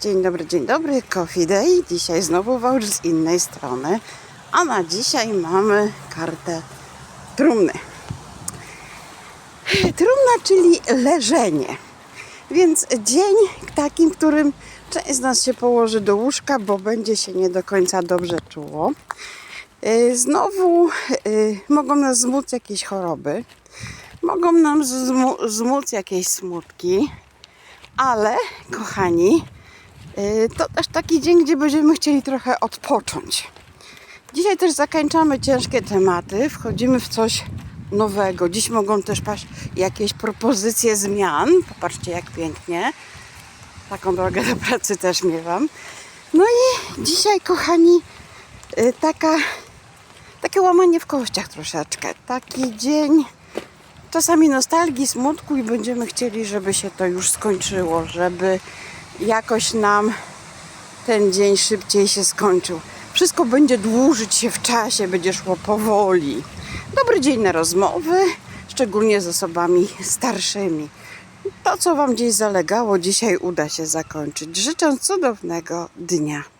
Dzień dobry, dzień dobry, Coffee Day. Dzisiaj znowu voucher z innej strony. A na dzisiaj mamy kartę trumny. Trumna, czyli leżenie. Więc dzień takim, którym część z nas się położy do łóżka, bo będzie się nie do końca dobrze czuło. Yy, Znowu yy, mogą nas zmóc jakieś choroby, mogą nam zmóc jakieś smutki, ale kochani, to też taki dzień, gdzie będziemy chcieli trochę odpocząć. Dzisiaj też zakończamy ciężkie tematy, wchodzimy w coś nowego. Dziś mogą też paść jakieś propozycje zmian. Popatrzcie, jak pięknie. Taką drogę do pracy też miewam. No i dzisiaj, kochani, y, taka, takie łamanie w kościach troszeczkę. Taki dzień czasami nostalgii, smutku i będziemy chcieli, żeby się to już skończyło, żeby jakoś nam ten dzień szybciej się skończył. Wszystko będzie dłużyć się w czasie, będzie szło powoli. Dobry dzień na rozmowy, szczególnie z osobami starszymi. To, co Wam gdzieś zalegało, dzisiaj uda się zakończyć. Życzę cudownego dnia.